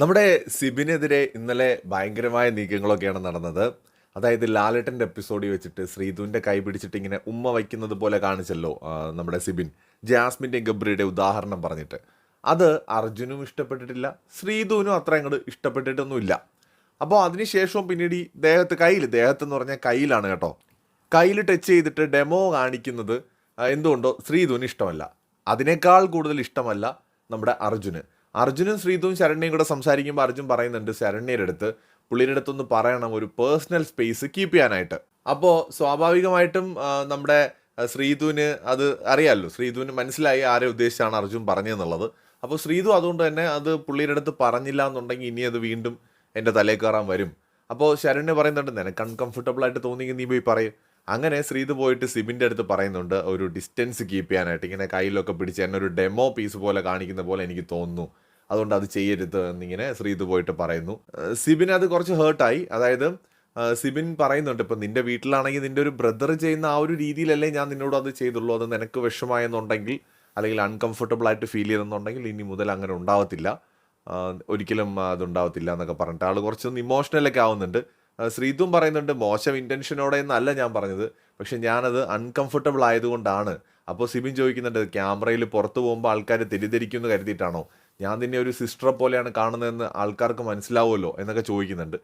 നമ്മുടെ സിബിനെതിരെ ഇന്നലെ ഭയങ്കരമായ നീക്കങ്ങളൊക്കെയാണ് നടന്നത്. അതായത് ലാലേട്ടന്റെ എപ്പിസോഡിൽ വെച്ചിട്ട് ശ്രീധുവിന്റെ കൈ പിടിച്ചിട്ട് ഇങ്ങനെ ഉമ്മ വയ്ക്കുന്നത് പോലെ കാണിച്ചല്ലോ നമ്മുടെ സിബിൻ. ജാസ്മിന്റെയും ഗബ്രിയുടെ ഉദാഹരണം പറഞ്ഞിട്ട്. അത് അർജുനും ഇഷ്ടപ്പെട്ടിട്ടില്ല ശ്രീധുവിനും അത്ര അങ്ങോട്ട് ഇഷ്ടപ്പെട്ടിട്ടൊന്നുമില്ല. അപ്പോൾ അതിനുശേഷവും പിന്നീട് ഈ ദേഹത്ത് കയ്യിൽ ദേഹത്ത് എന്ന് പറഞ്ഞാൽ കയ്യിലാണ് കേട്ടോ. കയ്യിൽ ടച്ച് ചെയ്തിട്ട് ഡെമോ കാണിക്കുന്നത് എന്തുകൊണ്ടോ ശ്രീധുവിന് ഇഷ്ടമല്ല. അതിനേക്കാൾ കൂടുതൽ ഇഷ്ടമല്ല നമ്മുടെ അർജുന്. അർജുനും ശ്രീതും ശരണ്യയും കൂടെ സംസാരിക്കുമ്പോൾ അർജുൻ പറയുന്നുണ്ട് ശരണ്യയുടെ അടുത്ത് പുള്ളിയുടെ അടുത്തൊന്ന് പറയണം ഒരു പേഴ്സണൽ സ്പേസ് കീപ്പ് ചെയ്യാനായിട്ട്. അപ്പോൾ സ്വാഭാവികമായിട്ടും നമ്മുടെ ശ്രീതുവിന് അത് അറിയാമല്ലോ ശ്രീതുവിന് മനസ്സിലായി ആരെ ഉദ്ദേശിച്ചാണ് അർജുൻ പറഞ്ഞതെന്നുള്ളത്. അപ്പോൾ ശ്രീതു അതുകൊണ്ട് തന്നെ അത് പുള്ളിയുടെ അടുത്ത് പറഞ്ഞില്ല എന്നുണ്ടെങ്കിൽ ഇനി അത് വീണ്ടും എന്റെ തലേ കയറാൻ വരും. അപ്പോൾ ശരണ്യ പറയുന്നുണ്ട് നിനക്ക് അൺകംഫർട്ടബിൾ ആയിട്ട് തോന്നിയെങ്കിൽ നീ പോയി പറയും. അങ്ങനെ ശ്രീധു പോയിട്ട് സിബിന്റെ അടുത്ത് പറയുന്നുണ്ട് ഒരു ഡിസ്റ്റൻസ് കീപ്പ് ചെയ്യാനായിട്ട്. ഇങ്ങനെ കയ്യിലൊക്കെ പിടിച്ച് എന്നെ ഒരു ഡെമോ പീസ് പോലെ കാണിക്കുന്ന പോലെ എനിക്ക് തോന്നുന്നു. അതുകൊണ്ട് അത് ചെയ്യരുത് എന്നിങ്ങനെ ശ്രീധു പോയിട്ട് പറയുന്നു. സിബിൻ അത് കുറച്ച് ഹേർട്ടായി അതായത് സിബിൻ പറയുന്നുണ്ട് ഇപ്പം നിന്റെ വീട്ടിലാണെങ്കിൽ നിന്റെ ഒരു ബ്രദർ ചെയ്യുന്ന ആ ഒരു രീതിയിലല്ലേ ഞാൻ നിന്നോട് അത് ചെയ്തുള്ളൂ. അത് നിനക്ക് വിഷമായെന്നുണ്ടെങ്കിൽ അല്ലെങ്കിൽ അൺകംഫർട്ടബിൾ ആയിട്ട് ഫീൽ ചെയ്തെന്നുണ്ടെങ്കിൽ ഇനി മുതൽ അങ്ങനെ ഉണ്ടാവത്തില്ല. ഒരിക്കലും അതുണ്ടാവത്തില്ല എന്നൊക്കെ പറഞ്ഞിട്ട് ആൾ കുറച്ചൊന്ന് ഇമോഷണലൊക്കെ ആവുന്നുണ്ട്. ശ്രീതും പറയുന്നുണ്ട് മോശം ഇന്റൻഷനോടെ എന്നല്ല ഞാൻ പറഞ്ഞത്. പക്ഷെ ഞാനത് അൺകംഫർട്ടബിൾ ആയതുകൊണ്ടാണ്. അപ്പോൾ സിബിൻ ചോദിക്കുന്നുണ്ട് ക്യാമറയിൽ പുറത്തു പോകുമ്പോൾ ആൾക്കാർ തെറ്റിദ്ധരിക്കുമെന്ന് കരുതിയിട്ടാണോ? ഞാൻ തന്നെ ഒരു സിസ്റ്ററെ പോലെയാണ് കാണുന്നതെന്ന് ആൾക്കാർക്ക് മനസ്സിലാവുമല്ലോ എന്നൊക്കെ ചോദിക്കുന്നുണ്ട്.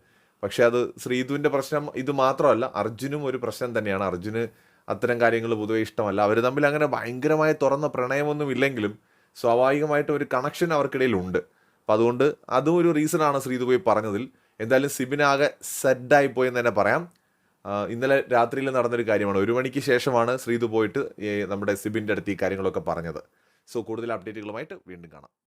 പക്ഷെ അത് ശ്രീധുവിന്റെ പ്രശ്നം ഇത് മാത്രമല്ല അർജുനും ഒരു പ്രശ്നം തന്നെയാണ്. അർജുന് അത്തരം കാര്യങ്ങൾ പൊതുവെ ഇഷ്ടമല്ല. അവർ തമ്മിൽ അങ്ങനെ ഭയങ്കരമായ തുറന്ന പ്രണയമൊന്നും ഇല്ലെങ്കിലും സ്വാഭാവികമായിട്ടും ഒരു കണക്ഷൻ അവർക്കിടയിൽ ഉണ്ട് അപ്പം അതുകൊണ്ട് അതും ഒരു റീസണാണ് ശ്രീധു പോയി പറഞ്ഞതിൽ. എന്തായാലും സിബിനാകെ സെഡായി പോയി എന്ന് തന്നെ പറയാം. ഇന്നലെ രാത്രിയിൽ നടന്നൊരു കാര്യമാണ്. ഒരു മണിക്ക് ശേഷമാണ് ശ്രീധു പോയിട്ട് നമ്മുടെ സിബിന്റെ അടുത്ത് ഈ കാര്യങ്ങളൊക്കെ പറഞ്ഞത്. സോ കൂടുതൽ അപ്ഡേറ്റുകളുമായിട്ട് വീണ്ടും കാണാം.